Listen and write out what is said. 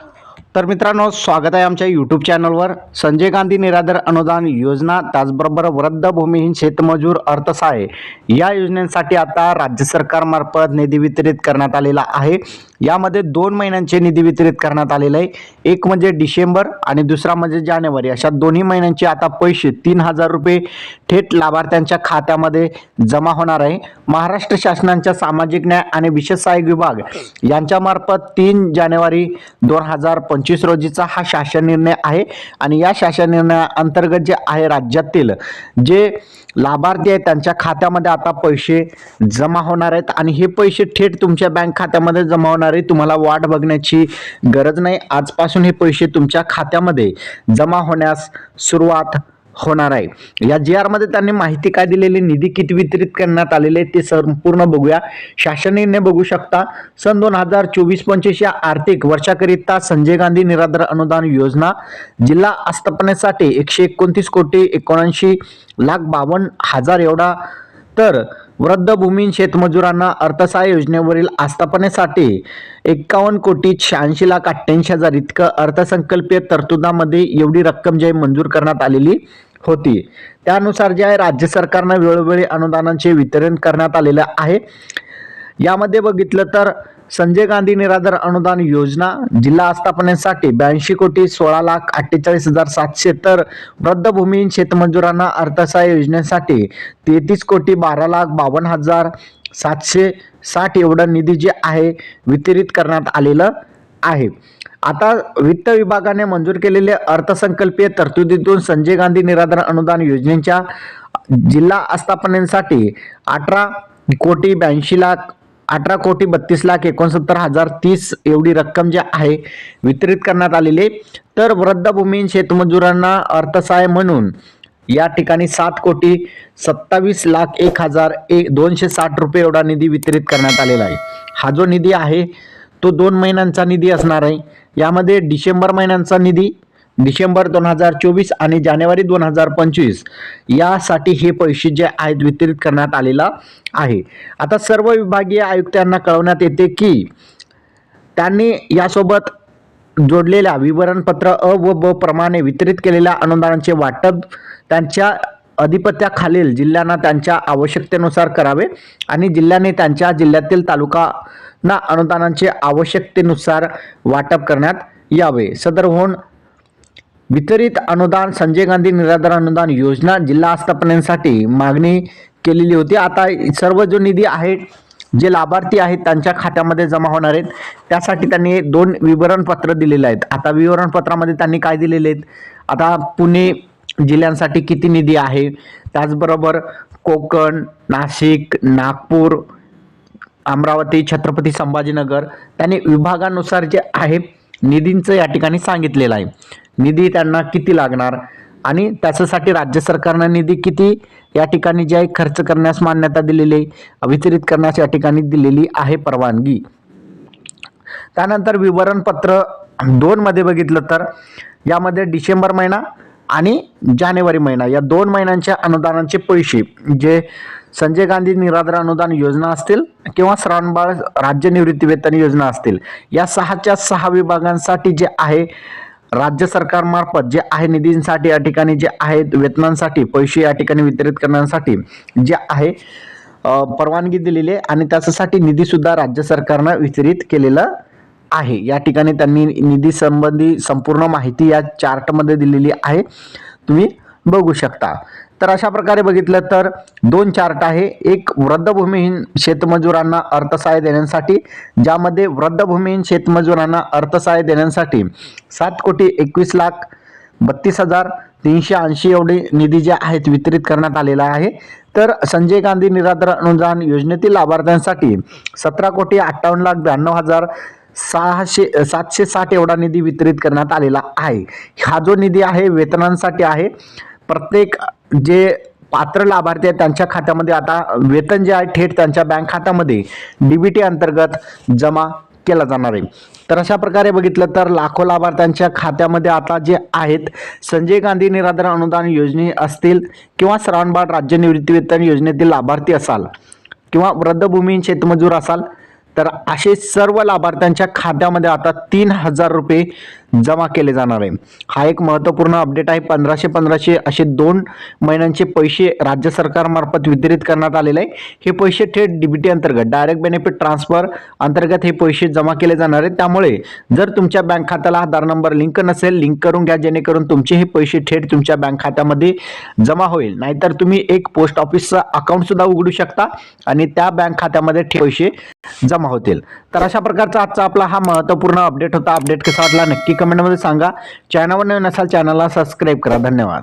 Okay. तर मित्रांनो स्वागत आहे आमच्या यूट्यूब चॅनलवर संजय गांधी निराधार अनुदान योजना त्याचबरोबर वृद्ध भूमिहीन शेतमजूर अर्थसहाय्य या योजनेसाठी आता राज्य सरकारमार्फत निधी वितरित करण्यात आलेला आहे. यामध्ये दोन महिन्यांचे निधी वितरित करण्यात आलेले आहे. एक म्हणजे डिसेंबर आणि दुसरा म्हणजे जानेवारी. अशा दोन्ही महिन्यांचे आता पैसे तीन हजार रुपये थेट लाभार्थ्यांच्या खात्यामध्ये जमा होणार आहे. महाराष्ट्र शासनाच्या सामाजिक न्याय आणि विशेष सहाय्यक विभाग यांच्यामार्फत तीन जानेवारी दोन हजार पंचवीस रोजीचा हा शासन निर्णय आहे आणि या शासन निर्णयाअंतर्गत जे आहे राज्यातील जे लाभार्थी आहेत त्यांच्या खात्यामध्ये आता पैसे जमा होणार आहेत आणि हे पैसे थेट तुमच्या बँक खात्यामध्ये जमा होणार आहे. तुम्हाला वाट बघण्याची गरज नाही. आजपासून हे पैसे तुमच्या खात्यामध्ये जमा होण्यास सुरुवात होणार आहे. या जी आरमध्ये त्यांनी माहिती काय दिलेली? निधी किती वितरित करण्यात आलेले ते संपूर्ण बघूया. शासन निर्णय बघू शकता. सन दोन हजार चोवीस पंचवीस या आर्थिक वर्षाकरिता संजय गांधी निराधार अनुदान योजना जिल्हा आस्थापनेसाठी एकशे एकोणतीस कोटी एकोणऐंशी लाख बावन्न हजार एवढा. तर वृद्ध भूमीन शेतमजुरांना अर्थसहाय्य योजनेवरील आस्थापनेसाठी एक्कावन्न कोटी शहाऐंशी लाख अठ्ठ्याऐंशी हजार इतकं अर्थसंकल्पीय तरतुदामध्ये एवढी रक्कम जी मंजूर करण्यात आलेली. होती. त्यानुसार जे आहे राज्य सरकारनं वेळोवेळी अनुदानांचे वितरण करण्यात आलेलं आहे. यामध्ये बघितलं तर संजय गांधी निराधार अनुदान योजना जिल्हा आस्थापनेसाठी ब्याऐंशी कोटी सोळा लाख अठ्ठेचाळीस हजार सातशे तर वृद्धभूमीहीन शेतमजुरांना अर्थसहाय्य योजनेसाठी तेहतीस कोटी बारा लाख बावन्न हजार सातशे साठ एवढा निधी जे आहे वितरित करण्यात आलेलं आहे. आता वित्त विभागाने मंजूर केलेले अर्थसंकल्पीय तरतुदीतून संजय गांधी निराधार अनुदान योजनेच्या जिल्हा आस्थापनेसाठी अठरा कोटी ब्याऐंशी लाख अठरा कोटी बत्तीस लाख एकोणसत्तर हजार तीस एवढी रक्कम जी आहे वितरित करण्यात आलेली तर वृद्धभूमीन शेतमजुरांना अर्थसहाय्य म्हणून या ठिकाणी सात कोटी सत्तावीस लाख एक हजार एक दोनशे साठ रुपये एवढा निधी वितरित करण्यात आलेला आहे. हा जो निधी आहे तो दोन महिन्यांचा निधी असणार आहे. यामध्ये डिसेंबर महिन्यांचा निधी डिसेंबर दोन हजार चोवीस आणि जानेवारी दोन हजार पंचवीस यासाठी हे पैसे जे आहेत वितरित करण्यात आलेला आहे. आता सर्व विभागीय आयुक्तांना कळवण्यात येते की त्यांनी यासोबत जोडलेल्या विवरणपत्र अ व ब प्रमाणे वितरित केलेल्या अनुदानाचे वाटप त्यांच्या अधिपत्याखालील जिल्ह्यांना त्यांच्या आवश्यकतेनुसार करावे आणि जिल्ह्याने त्यांच्या जिल्ह्यातील तालुका ना अनुदानांचे आवश्यकतेनुसार वाटप करण्यात यावे. सदरहून वितरित अनुदान संजय गांधी निराधार अनुदान योजना जिल्हा आस्थापनेसाठी मागणी केलेली होती. आता सर्व जो निधी आहे जे लाभार्थी आहेत त्यांच्या खात्यामध्ये जमा होणार आहेत. त्यासाठी त्यांनी दोन विवरणपत्र दिलेले आहेत. आता विवरणपत्रामध्ये त्यांनी काय दिलेले आहेत? आता पुणे जिल्ह्यांसाठी किती निधी आहे? त्याचबरोबर कोकण नाशिक नागपूर अमरावती छत्रपती संभाजीनगर त्यांनी विभागानुसार जे आहे निधींचं या ठिकाणी सांगितलेलं आहे. निधी त्यांना किती लागणार? आणि त्याच्यासाठी राज्य सरकारनं निधी किती या ठिकाणी जे आहे खर्च करण्यास मान्यता दिलेली आहे वितरित करण्यास या ठिकाणी दिलेली आहे परवानगी. त्यानंतर विवरणपत्र दोनमध्ये बघितलं तर यामध्ये डिसेंबर महिना आणि जानेवारी महिना या दोन महिन्यांच्या अनुदानांचे पैसे जे संजय गांधी निराधार अनुदान योजना असतील किंवा श्रावणबाळ राज्य निवृत्ती वेतन योजना असतील या सहाच्या सहा विभागांसाठी जे आहे राज्य सरकारमार्फत जे आहे निधींसाठी या ठिकाणी जे आहेत वेतनांसाठी पैसे या ठिकाणी वितरित करण्यासाठी जे आहे परवानगी दिलेली आहे आणि त्याच्यासाठी निधीसुद्धा राज्य सरकारनं वितरित केलेलं आहे. या ठिकाणी त्यांनी निधी संबंधी संपूर्ण माहिती या चार्टमध्ये दिलेली आहे. तुम्ही बघू शकता. तर अशा प्रकारे बघितलं तर दोन चार्ट आहे. एक वृद्धभूमीहीन शेतमजुरांना अर्थसहाय्य देण्यासाठी ज्यामध्ये वृद्धभूमीहीन शेतमजुरांना अर्थसहाय्य देण्यासाठी सात कोटी एकवीस लाख बत्तीस हजार तीनशे ऐंशी एवढे निधी जे आहेत वितरित करण्यात आलेला आहे. तर संजय गांधी निराधार अनुदान योजनेतील लाभार्थ्यांसाठी सतरा कोटी अठ्ठावन्न लाख ब्याण्णव हजार सहाशे सातशे साठ एवढा निधी वितरित करण्यात आलेला आहे. हा जो निधी आहे वेतनांसाठी आहे. प्रत्येक जे पात्र लाभार्थी आहेत त्यांच्या खात्यामध्ये आता वेतन जे आहे थेट त्यांच्या बँक खात्यामध्ये डीबीटी अंतर्गत जमा केला जाणार आहे. तर अशा प्रकारे बघितलं तर लाखो लाभार्थ्यांच्या खात्यामध्ये आता जे आहेत संजय गांधी निराधार अनुदान योजने असतील किंवा श्रावणबाळ राज्य निवृत्ती वेतन योजनेतील लाभार्थी असाल किंवा वृद्धभूमी शेतमजूर असाल तर असे सर्व लाभार्थ्यांच्या खात्यामध्ये आता तीन हजार रुपये जमा केले जाणार आहे. हा एक महत्त्वपूर्ण अपडेट आहे. पंधराशे पंधराशे असे दोन महिन्यांचे पैसे राज्य सरकारमार्फत वितरित करण्यात आलेले आहे. हे पैसे थेट डीबीटी अंतर्गत डायरेक्ट बेनिफिट ट्रान्सफर अंतर्गत हे पैसे जमा केले जाणार आहेत. त्यामुळे जर तुमच्या बँक खात्याला आधार नंबर लिंक नसेल लिंक करून घ्या. जेणेकरून तुमचे हे पैसे थेट तुमच्या बँक खात्यामध्ये जमा होईल. नाहीतर तुम्ही एक पोस्ट ऑफिसचं अकाउंट सुद्धा उघडू शकता आणि त्या बँक खात्यामध्ये पैसे जमा होतील. तर अशा प्रकारचा आजचा आपला हा महत्त्वपूर्ण अपडेट होता. अपडेट कसा वाटला नक्की कमेंटमध्ये सांगा. चॅनलवर नवीन असाल चॅनलला सबस्क्राईब करा. धन्यवाद.